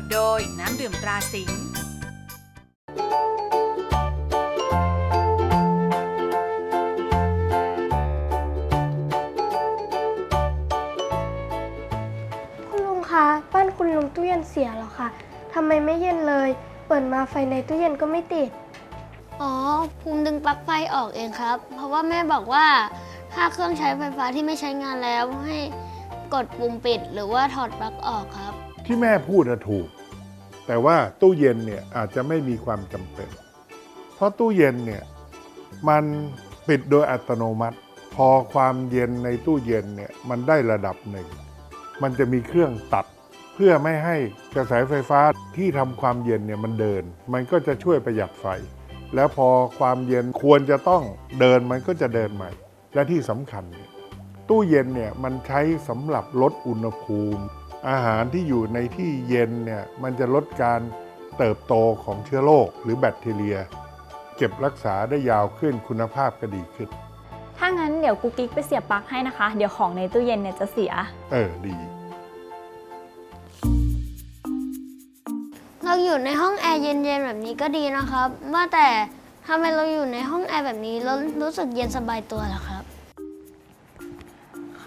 ทโดยน้ำดื่มตราสิงห์คุณลุงคะบ้านคุณลุงตู้เย็นเสียเหรอคะทำไมไม่เย็นเลย เปิดมาไฟในตู้เย็นก็ไม่ติด อ๋อ ภูมิดึงปลั๊กไฟออกเองครับ เพราะว่าแม่บอกว่า ถ้าเครื่องใช้ไฟฟ้าที่ไม่ใช้งานแล้วให้กดปุ่มปิด หรือว่าถอดปลั๊กออกครับ ที่แม่พูดนะถูก แต่ว่าตู้เย็นเนี่ยอาจจะไม่มีความจำเป็น เพราะตู้เย็นเนี่ยมันปิดโดยอัตโนมัติ พอความเย็นในตู้เย็นเนี่ยมันได้ระดับหนึ่ง มันจะมีเครื่องตัดเพื่อไม่ให้กระแสไฟฟ้าที่ทำความเย็นเนี่ยมันเดิน มันก็จะช่วยประหยัดไฟ แล้วพอความเย็นควรจะต้องเดินมันก็จะเดินใหม่ และที่สำคัญเนี่ยตู้เย็นเนี่ยมันใช้สำหรับลดอุณหภูมิ อาหารที่อยู่ในที่เย็นเนี่ยมันจะลดการเติบโตของเชื้อโรคหรือแบคทีเรีย เก็บรักษาได้ยาวขึ้นคุณภาพก็ดีขึ้น ถ้างั้นเดี๋ยวกุ๊กกิ๊กไปเสียบปลั๊กให้นะคะ เดี๋ยวของในตู้เย็นเนี่ยจะเสีย เออดี เราอยู่ในห้องแอร์เย็นๆแบบนี้ก็ดีนะครับ ว่าแต่ทำไมเราอยู่ในห้องแอร์แบบนี้แล้วรู้สึกเย็นสบายตัวล่ะครับ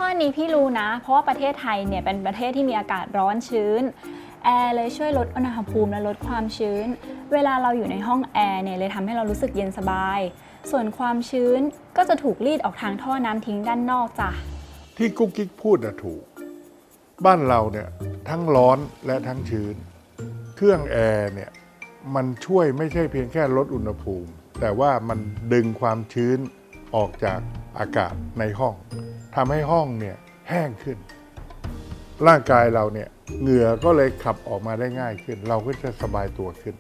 ข้อนี้พี่รู้นะ เพราะว่าประเทศไทยเนี่ยเป็นประเทศที่มีอากาศร้อนชื้นแอร์เลยช่วยลดอุณหภูมิและลดความชื้น เวลาเราอยู่ในห้องแอร์เนี่ยเลยทำให้เรารู้สึกเย็นสบาย ส่วนความชื้นก็จะถูกรีดออกทางท่อน้ำทิ้งด้านนอกจ้ะ ที่กุ๊กกิ๊กพูดนะถูก บ้านเราเนี่ยทั้งร้อนและทั้งชื้น เครื่องแอร์เนี่ยมันช่วยไม่ใช่เพียงแค่ลดอุณหภูมิ แต่ว่ามันดึงความชื้นออกจากอากาศในห้อง ทำให้ห้องเนี่ยแห้งขึ้น ร่างกายเราเนี่ยเหงื่อก็เลยขับออกมาได้ง่ายขึ้น เราก็จะสบายตัวขึ้น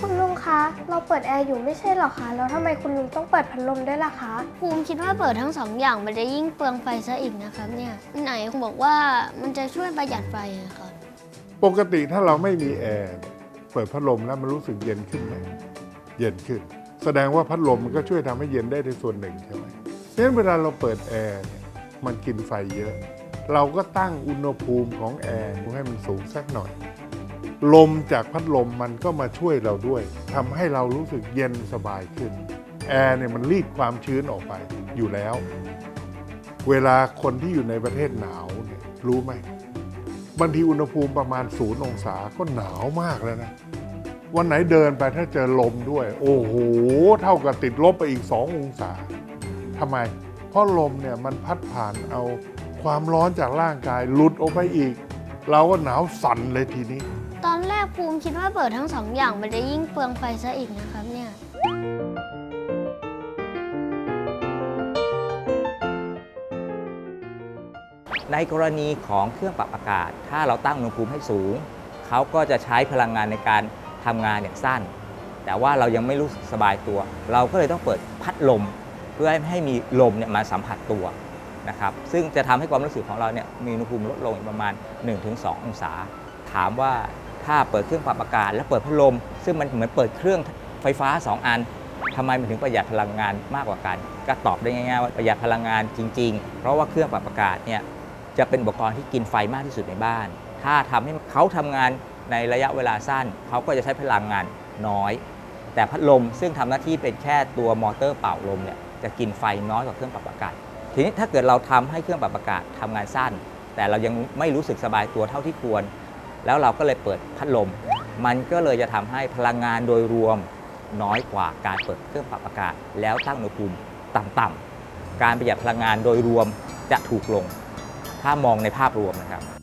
คุณลุงคะ เราเปิดแอร์อยู่ไม่ใช่เหรอคะ แล้วทำไมคุณลุงต้องเปิดพัดลมด้วยล่ะคะ ภูมิคิดว่าเปิดทั้งสองอย่างมันจะยิ่งเปลืองไฟซะอีกนะครับเนี่ยไหนบอกว่ามันจะช่วยประหยัดไฟอะครับปกติถ้าเราไม่มีแอร์เนี่ยเปิดพัดลมแล้วมันรู้สึกเย็นขึ้นไหมเย็นขึ้น แสดงว่าพัดลมมันก็ช่วยทำให้เย็นได้ในส่วนหนึ่งใช่ไหมเพราะฉะนั้นเวลาเราเปิดแอร์เนี่ย มันกินไฟเยอะ เราก็ตั้งอุณหภูมิของแอร์ให้มันสูงสักหน่อย ลมจากพัดลมมันก็มาช่วยเราด้วยทำให้เรารู้สึกเย็นสบายขึ้น แอร์เนี่ยมันรีดความชื้นออกไปอยู่แล้ว เวลาคนที่อยู่ในประเทศหนาวเนี่ยรู้ไหมบางทีอุณหภูมิประมาณศูนย์องศาก็หนาวมากแล้วนะ วันไหนเดินไปถ้าเจอลมด้วย โอ้โห เท่ากับติดลบไปอีก2องศาทำไม เพราะลมเนี่ยมันพัดผ่านเอาความร้อนจากร่างกายหลุดออกไปอีก เราก็หนาวสั่นเลยทีนี้ ตอนแรกภูมิคิดว่าเปิดทั้งสองอย่างมันจะยิ่งเปลืองไฟซะอีกนะครับเนี่ยในกรณีของเครื่องปรับอากาศ ถ้าเราตั้งอุณหภูมิให้สูง เขาก็จะใช้พลังงานในการทำงานเนี่ยสั้น แต่ว่าเรายังไม่รู้สึกสบายตัว เราก็เลยต้องเปิดพัดลม เพื่อให้มีลมเนี่ยมาสัมผัสตัวนะครับซึ่งจะทำให้ความรู้สึกของเราเนี่ยมีอุณหภูมิลดลงประมาณ 1-2 องศา ถามว่าถ้าเปิดเครื่องปรับอากาศ และเปิดพัดลม ซึ่งมันเหมือนเปิดเครื่องไฟฟ้า 2 อันทำไมมันถึงประหยัดพลังงานมากกว่ากัน ก็ตอบได้ง่ายๆว่าประหยัดพลังงานจริง ๆ เพราะว่าเครื่องปรับอากาศเนี่ยจะเป็นอุปกรณ์ที่กินไฟมากที่สุดในบ้าน ถ้าทำให้เขาทำงานในระยะเวลาสั้น เขาก็จะใช้พลังงานน้อย แต่พัดลมซึ่งทำหน้าที่เป็นแค่ตัวมอเตอร์เป่าลมเนี่ย จะกินไฟน้อยกว่าเครื่องปรับอากาศ ทีนี้ถ้าเกิดเราทำให้เครื่องปรับอากาศทำงานสั้น แต่เรายังไม่รู้สึกสบายตัวเท่าที่ควร แล้วเราก็เลยเปิดพัดลม มันก็เลยจะทำให้พลังงานโดยรวมน้อยกว่าการเปิดเครื่องปรับอากาศ แล้วตั้งอุณหภูมิต่ำๆการประหยัดพลังงานโดยรวมจะถูกลง ถ้ามองในภาพรวมนะครับ